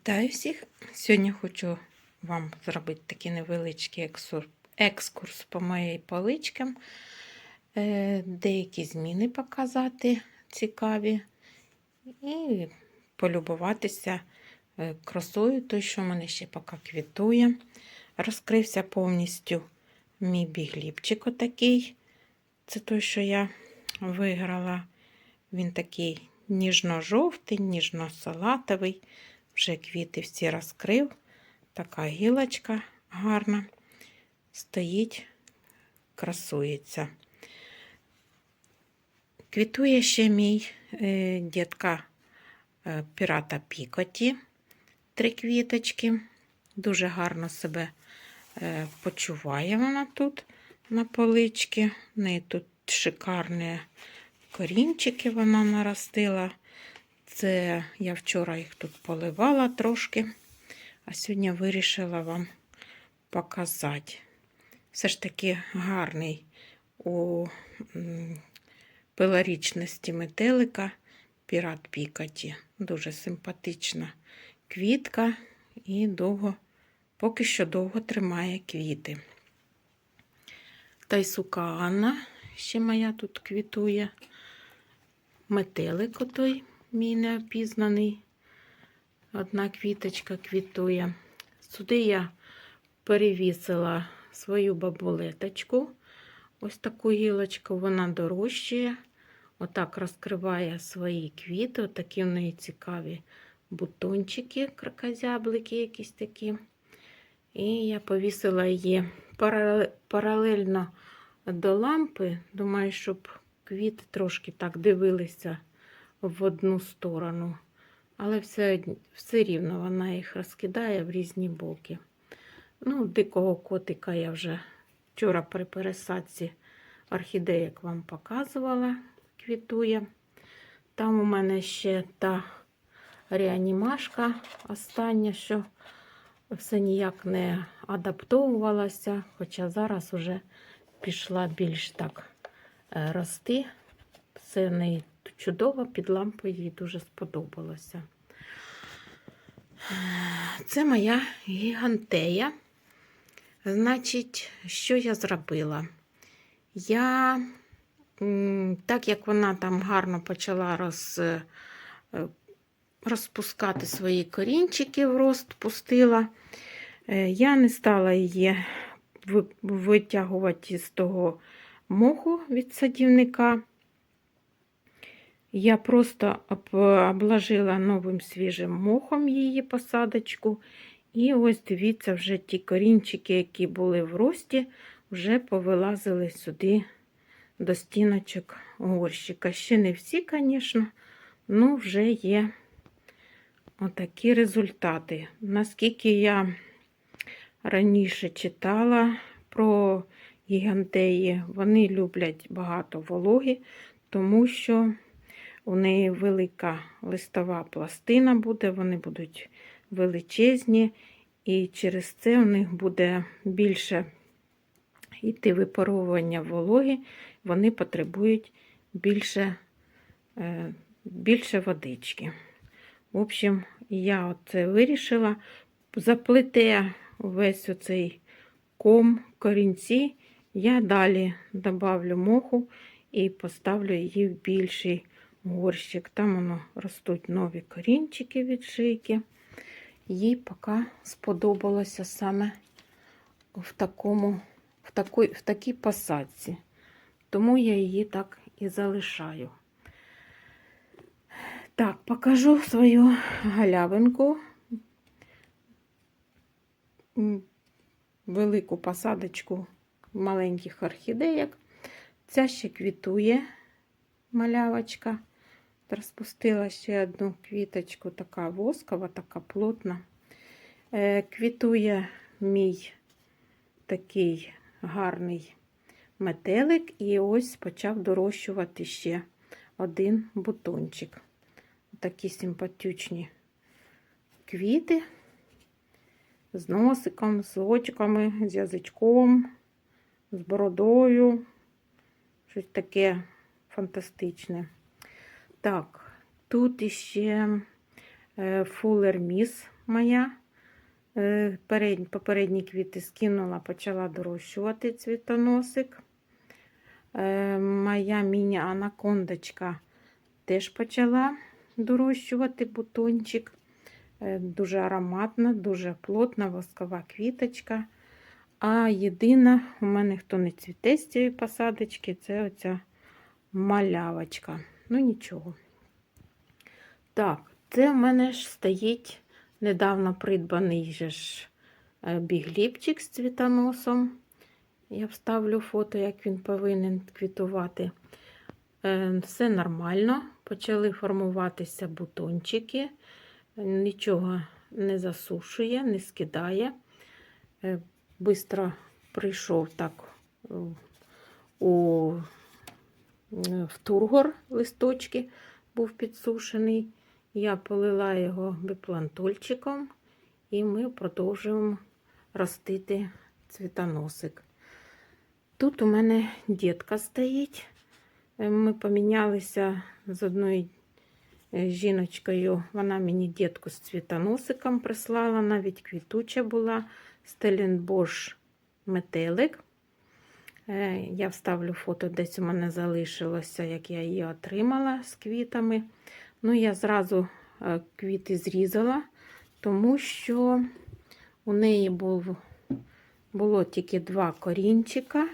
Вітаю всіх! Сьогодні хочу вам зробити такий невеличкий екскурс по моїй поличкам, е, деякі зміни показати цікаві і полюбуватися е, красою, той, що в мене ще поки квітує. Розкрився повністю мій бігліпчик отакий. Це той, що я виграла. Він такий ніжно-жовтий, ніжно-салатовий. Вже квіти всі розкрив. Така гілочка гарна. Стоїть, красується. Квітує ще мій е, дітка е, пірата Пікоті. Три квіточки. Дуже гарно себе е, почуває вона тут на поличці. В неї тут шикарні корінчики вона наростила. Це я вчора їх тут поливала трошки, а сьогодні вирішила вам показати. Все ж таки гарний у пилорічності метелика пірат Пікаті. Дуже симпатична квітка і довго, поки що довго тримає квіти. Тайсука Анна ще моя тут квітує. Метелик отой мій неопізнаний. Одна квіточка квітує. Сюди я перевісила свою бабулеточку. Ось таку гілочку вона дорожчає. Отак розкриває свої квіти. Отакі в неї цікаві бутончики, кракозяблики якісь такі. І я повісила її паралельно до лампи. Думаю, щоб квіти трошки так дивилися в одну сторону. Але все, все рівно вона їх розкидає в різні боки. Ну, дикого котика я вже вчора при пересадці орхідеїк вам показувала, квітує. Там у мене ще та реанімашка остання, що все ніяк не адаптовувалася, хоча зараз вже пішла більш так е, рости. Все в неї чудово, під лампою їй дуже сподобалося. Це моя гігантея. Значить, що я зробила? Я, так як вона там гарно почала роз, е, розпускати свої корінчики в рост, пустила, е, я не стала її витягувати з того моху від садівника. Я просто обложила новим свіжим мохом її посадочку. І ось дивіться, вже ті корінчики, які були в рості, вже повилазили сюди до стіночок горщика. Ще не всі, звісно, але вже є отакі результати. Наскільки я раніше читала про гігантеї, вони люблять багато вологи, тому що у неї велика листова пластина буде, вони будуть величезні, і через це у них буде більше йти випаровування вологи, вони потребують більше, е, більше водички. В общем, я оце вирішила. Заплете весь оцей ком корінці, я далі добавлю моху і поставлю її в більший горщик. Там воно ростуть нові корінчики від шийки. Їй поки сподобалося саме в такому, в такій, в такій посадці. Тому я її так і залишаю. Так, покажу свою галявинку. Велику посадочку маленьких орхідеєк. Ця ще квітує малявочка. Розпустила ще одну квіточку, така воскова, така плотна. Е, Квітує мій такий гарний метелик, і ось почав дорощувати ще один бутончик. Такі симпатючні квіти з носиком, з очками, з язичком, з бородою. Щось таке фантастичне. Так, тут іще е, Fuller Miss моя. Е, Попередні квіти скинула, почала дорощувати цвітоносик. Е, Моя міні-анакондочка теж почала дорощувати бутончик. Дуже ароматна, дуже плотна воскова квіточка. А єдина, у мене хто не цвіте з цієї посадочки, це оця малявочка. Ну нічого. Так, це в мене ж стоїть недавно придбаний же ж е, бігліпчик з цвітоносом. Я вставлю фото, як він повинен квітувати. Е, Все нормально. Почали формуватися бутончики. Нічого не засушує, не скидає. Е, Бистро прийшов так у, в тургор листочки, був підсушений. Я полила його биплантольчиком, і ми продовжуємо ростити цвітоносик. Тут у мене дітка стоїть. Е, Ми помінялися з одною е, жіночкою. Вона мені дітку з цвітоносиком прислала, навіть квітуча була. Стеленбош метелик. Е, Я вставлю фото, десь у мене залишилося, як я її отримала з квітами. Ну, я зразу е, квіти зрізала, тому що у неї був, було тільки два корінчика,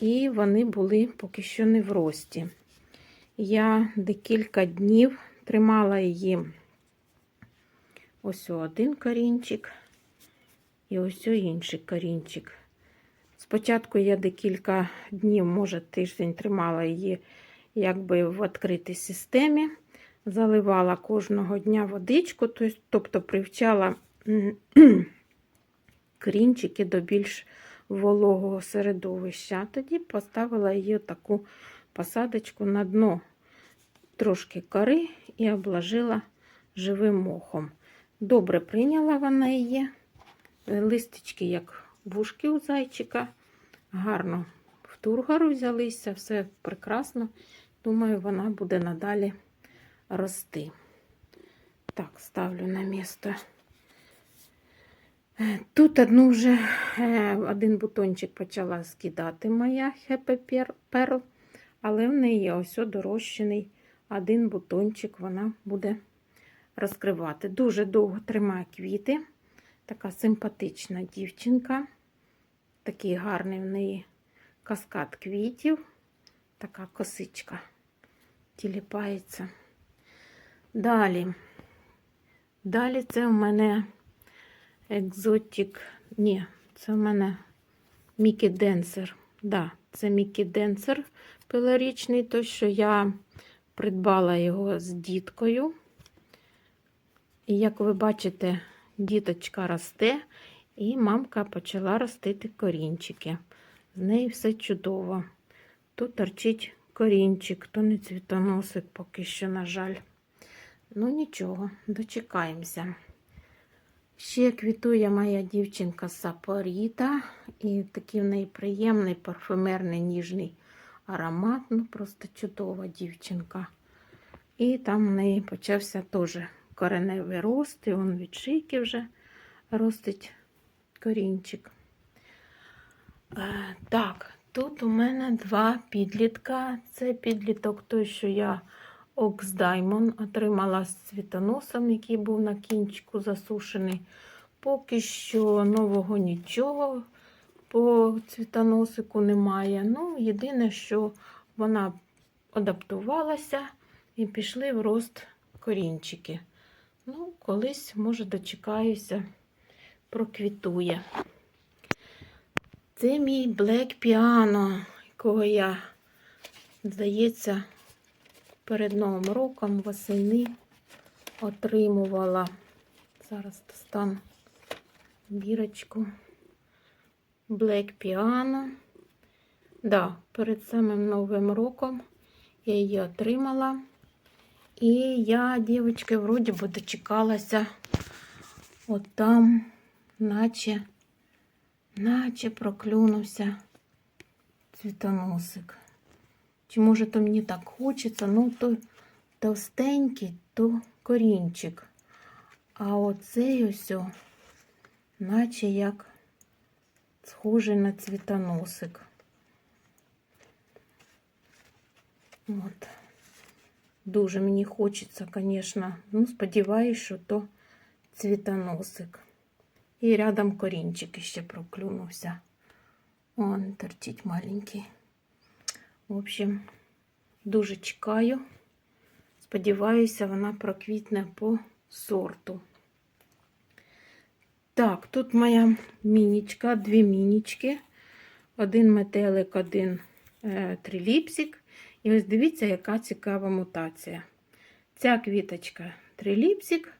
і вони були поки що не в рості. Я декілька днів тримала її ось один корінчик і ось інший корінчик. Спочатку я декілька днів, може тиждень, тримала її якби в відкритій системі, заливала кожного дня водичку, тобто привчала корінчики до більш вологого середовища. Тоді поставила її таку посадочку на дно трошки кори і обложила живим мохом. Добре прийняла вона її. Листочки, як вушки у зайчика. Гарно в тургору взялися, все прекрасно. Думаю, вона буде надалі рости. Так, ставлю на місце. Е, Тут одну вже е, один бутончик почала скидати моя Happy Pearl, але в неї ось дорощений один бутончик вона буде розкривати. Дуже довго тримає квіти. Така симпатична дівчинка. Такий гарний в неї каскад квітів. Така косичка тіліпається. Далі. Далі це в мене екзотик. Ні, це в мене Мікі Денсер. Да, це Мікі Денсер пилорічний, той, що я придбала його з діткою. І як ви бачите, діточка росте, і мамка почала ростити корінчики. З неї все чудово. Тут торчить корінчик, то не цвітоносик поки що, на жаль. Ну, нічого, дочекаємося. Ще квітує моя дівчинка Сапоріта, і такий в неї приємний парфумерний ніжний аромат. Ну, просто чудова дівчинка. І там в неї почався теж кореневий рост, і он від шийки вже ростить корінчик. Е, Так, тут у мене два підлітка. Це підліток той, що я Ox Diamond отримала з цвітоносом, який був на кінчику засушений. Поки що нового нічого по цвітоносику немає. Ну, єдине, що вона адаптувалася і пішли в рост корінчики. Ну, колись, може, дочекаюся, проквітує. Це мій Black Piano, якого я, здається, перед Новим роком восени отримувала. Зараз достану бірочку. Black Piano. Да, перед самим Новим роком я її отримала. І я, дівчатки, вроді би дочекалася от там, наче, наче проклюнувся цвітоносик. Чи може то мені так хочеться, ну то товстенький, то корінчик. А оцей ось, наче як схожий на цвітоносик. От. Дуже мені хочеться, звісно. Ну, сподіваюся, що то цвітоносик. І рядом корінчик ще проклюнувся. Он торчить маленький. В общем, дуже чекаю. Сподіваюся, вона проквітне по сорту. Так, тут моя мінічка, дві мінічки. Один метелик, один е, триліпсик. І ось дивіться, яка цікава мутація. Ця квіточка триліпсик,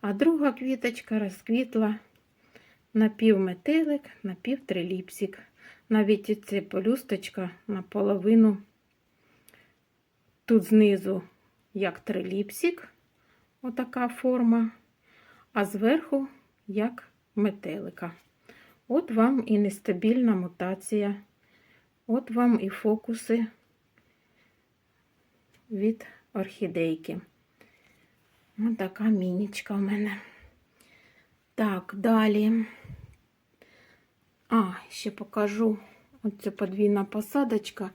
а друга квіточка розквітла напівметелик, напівтриліпсик. Навіть ця полюсточка наполовину тут знизу як триліпсик, отака форма, а зверху як метелика. От вам і нестабільна мутація, от вам і фокуси від орхідейки. Ось така мінічка в мене. Так, далі. А, ще покажу оцю подвійна посадочка.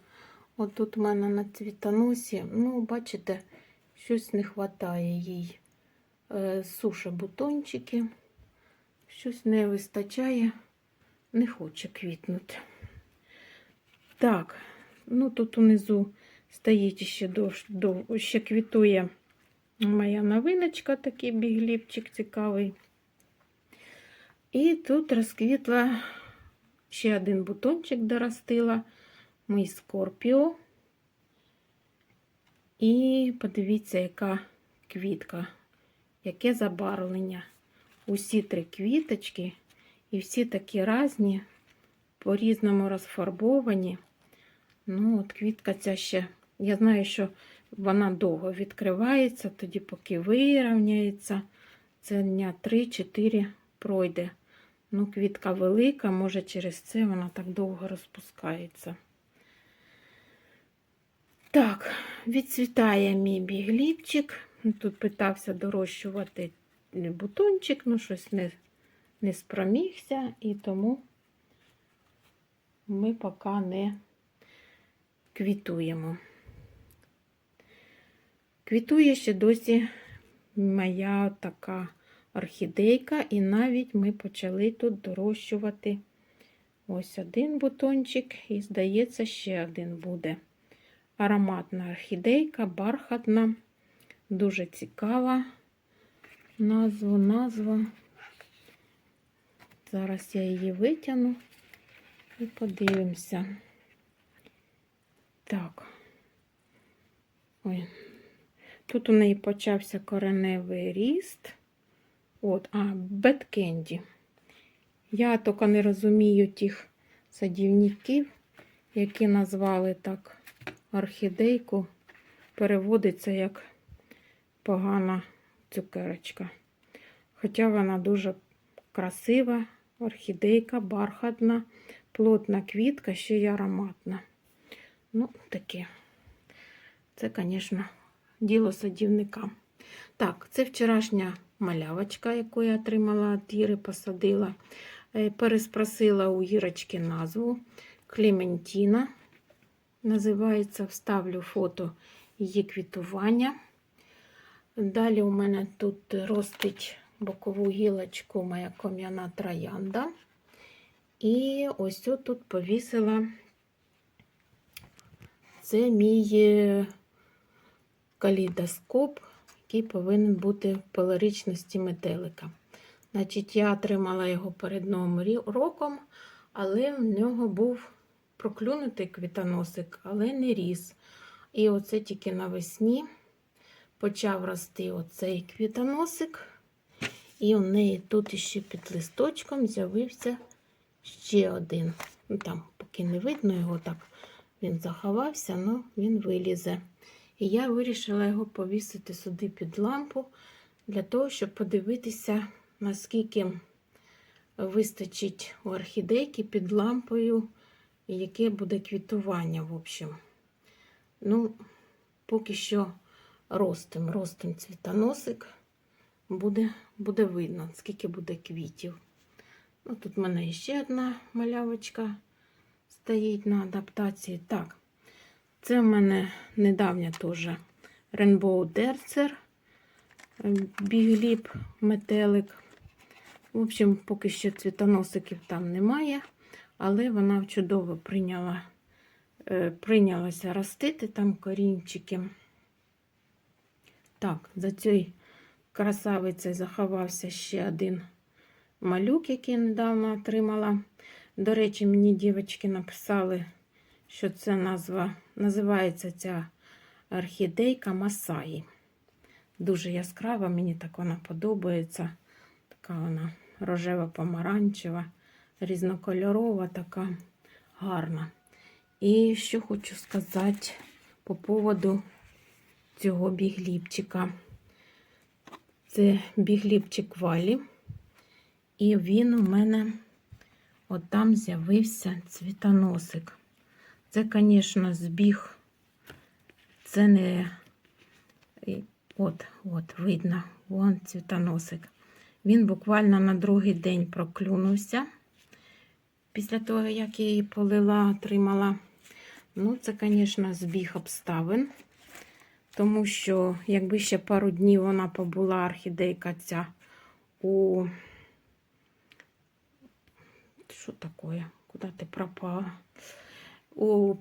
От тут у мене на цвітоносі, ну, бачите, щось не вистачає їй. Е, суше бутончики, щось не вистачає, не хоче квітнути. Так, ну тут унизу стоїть ще до, до ще квітує моя новиночка, такий бігліпчик цікавий. І тут розквітла ще один бутончик доростила, мій скорпіо. І подивіться, яка квітка, яке забарвлення. Усі три квіточки, і всі такі різні, по-різному розфарбовані. Ну, от квітка ця ще, я знаю, що вона довго відкривається, тоді поки вирівняється, це дня 3-4 пройде. Ну, квітка велика, може через це вона так довго розпускається. Так, відцвітає мій бігліпчик. Тут питався дорощувати бутончик, ну щось не, не спромігся, і тому ми поки не квітуємо. Квітує ще досі моя така орхідейка, і навіть ми почали тут дорощувати ось один бутончик, і, здається, ще один буде. Ароматна орхідейка, бархатна, дуже цікава. Назву, назва. Зараз я її витягну і подивимося. Так. Ой. Тут у неї почався кореневий ріст. От, а, беткенді. Я тільки не розумію тих садівників, які назвали так орхідейку. Переводиться як погана цукерочка. Хоча вона дуже красива, орхідейка, бархатна, плотна квітка, ще й ароматна. Ну, таке. Це, звісно, діло садівника. Так, це вчорашня малявочка, яку я отримала від Іри, посадила. Е, Переспросила у Ірочки назву Клементіна. Називається, вставлю фото її квітування. Далі у мене тут ростить бокову гілочку моя ком'яна троянда. І ось тут повісила це мій калейдоскоп, який повинен бути в пелоричності метелика. Значить, я отримала його перед новим роком, але в нього був проклюнутий квітоносик, але не ріс. І оце тільки навесні почав рости оцей квітоносик. І у неї тут ще під листочком з'явився ще один. Ну, Там, поки не видно його так, він заховався, але він вилізе. І я вирішила його повісити сюди під лампу, для того, щоб подивитися, наскільки вистачить у орхідейки під лампою, і яке буде квітування, в общем. Ну, поки що ростим, ростим цвітоносик. буде, буде видно, скільки буде квітів. Ну, тут в мене ще одна малявочка стоїть на адаптації. Так, це в мене недавня теж Rainbow Dercer, бігліп, метелик. В общем, поки що цвітоносиків там немає, але вона чудово прийняла, е, прийнялася ростити там корінчики. Так, за цією красавицею заховався ще один малюк, який недавно отримала. До речі, мені дівчатки написали, що це назва, називається ця орхідейка Масаї. Дуже яскрава, мені так вона подобається. Така вона рожево-помаранчева, різнокольорова, така гарна. І що хочу сказати по поводу цього бігліпчика. Це бігліпчик валі. І він у мене от там з'явився цвітоносик. Це, звісно, збіг. Це не от, от, видно, вон цвітоносик. Він буквально на другий день проклюнувся. Після того, як я її полила, отримала. Ну, це, звісно, збіг обставин. Тому що, якби ще пару днів вона побула орхідейка ця у. Що таке? Куди ти пропала? У,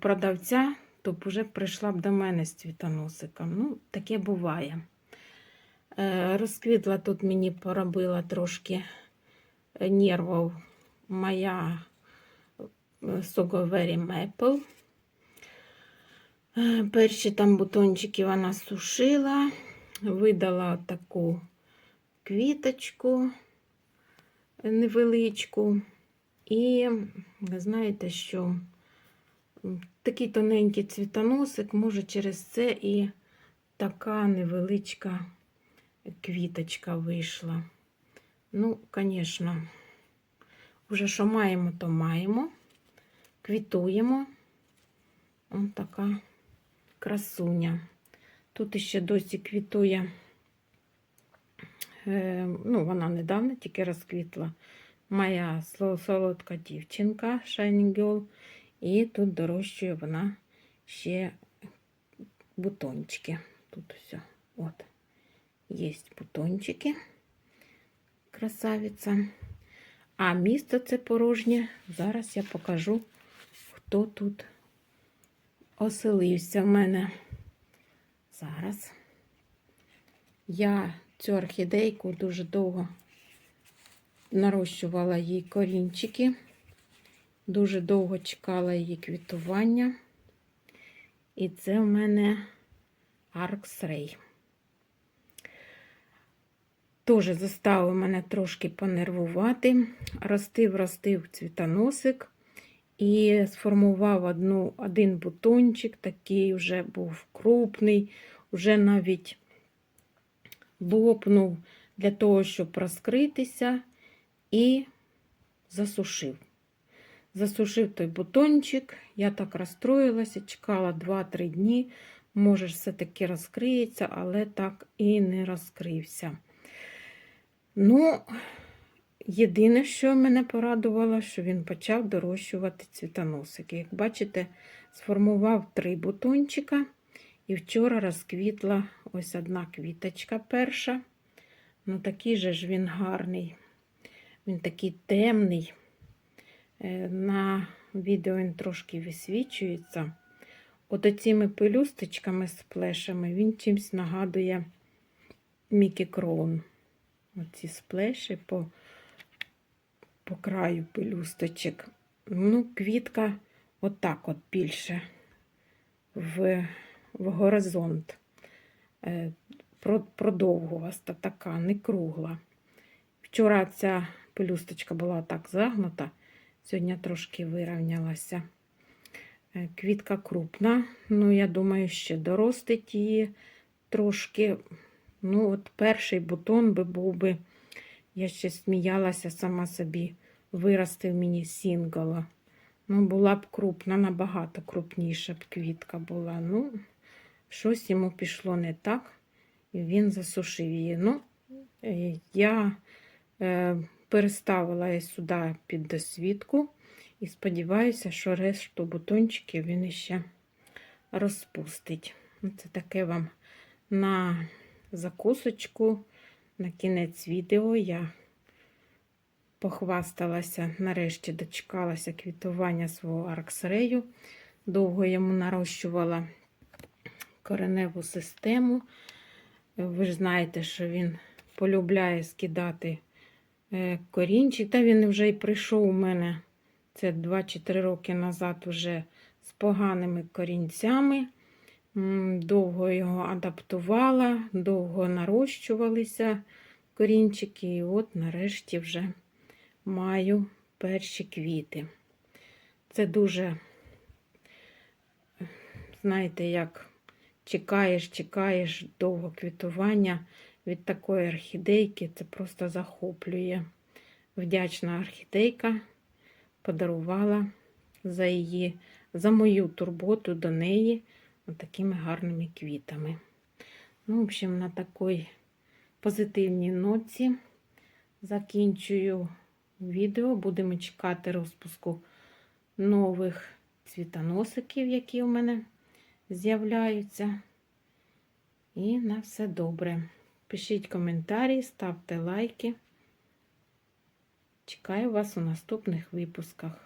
продавця, то б вже прийшла б до мене з цвітоносиком. Ну, таке буває. Е, розквітла тут мені поробила трошки нервів моя Соговері. Е, Перші там бутончики вона сушила, видала таку квіточку невеличку. І знаєте, що такий тоненький цвітоносик, може через це і така невеличка квіточка вийшла. Ну, звісно, вже що маємо, то маємо. Квітуємо. Ось така красуня. Тут ще досі квітує, е, ну, вона недавно тільки розквітла. Моя солодка дівчинка Shining Girl. І тут дорощує вона ще бутончики. Тут все. От. Є бутончики. Красавиця. А місто це порожнє. Зараз я покажу, хто тут оселився в мене. Зараз. Я цю орхідейку дуже довго нарощувала їй корінчики. Дуже довго чекала її квітування. І це в мене Арксрей. Теж заставив мене трошки понервувати. Ростив, ростив цвітоносик і сформував одну, один бутончик, такий вже був крупний, вже навіть лопнув для того, щоб розкритися, і засушив. Засушив той бутончик, я так розстроїлася, чекала 2-3 дні. Може, все-таки розкриється, але так і не розкрився. Ну, єдине, що мене порадувало, що він почав дорощувати цвітоносики. Як бачите, сформував три бутончика, і вчора розквітла ось одна квіточка перша. Ну, такий же ж він гарний. Він такий темний. Е, на відео він трошки висвічується. От оціми пелюсточками з плешами він чимось нагадує Мікі Кроун. Оці сплеші по по краю пелюсточок. Ну, квітка отак от більше в в горизонт. Е, продовгуваста така, не кругла. Вчора ця пелюсточка була так загнута, сьогодні трошки вирівнялася. Е, квітка крупна, ну, я думаю, ще доростить її трошки. Ну, от перший бутон би був би, я ще сміялася сама собі, виростив мені сінгола. Ну, була б крупна, набагато крупніша б квітка була. Ну, щось йому пішло не так, і він засушив її. Ну, Е, Я е, переставила її сюди під досвідку і сподіваюся, що решту бутончиків він іще розпустить. Це таке вам на закусочку, на кінець відео я похвасталася, нарешті дочекалася квітування свого арксрею. Довго йому нарощувала кореневу систему. Ви ж знаєте, що він полюбляє скидати корінчик. Та він вже й прийшов у мене це 2 чи 3 роки назад уже з поганими корінцями. Довго його адаптувала, довго нарощувалися корінчики, і от нарешті вже маю перші квіти. Це дуже, знаєте, як чекаєш, чекаєш довго квітування від такої орхідейки, це просто захоплює. Вдячна орхідейка подарувала за її, за мою турботу до неї такими гарними квітами. Ну, в общем, на такій позитивній ноці закінчую відео. Будемо чекати розпуску нових цвітоносиків, які у мене з'являються. І на все добре. Пишіть коментарі, ставте лайки. Чекаю вас у наступних випусках.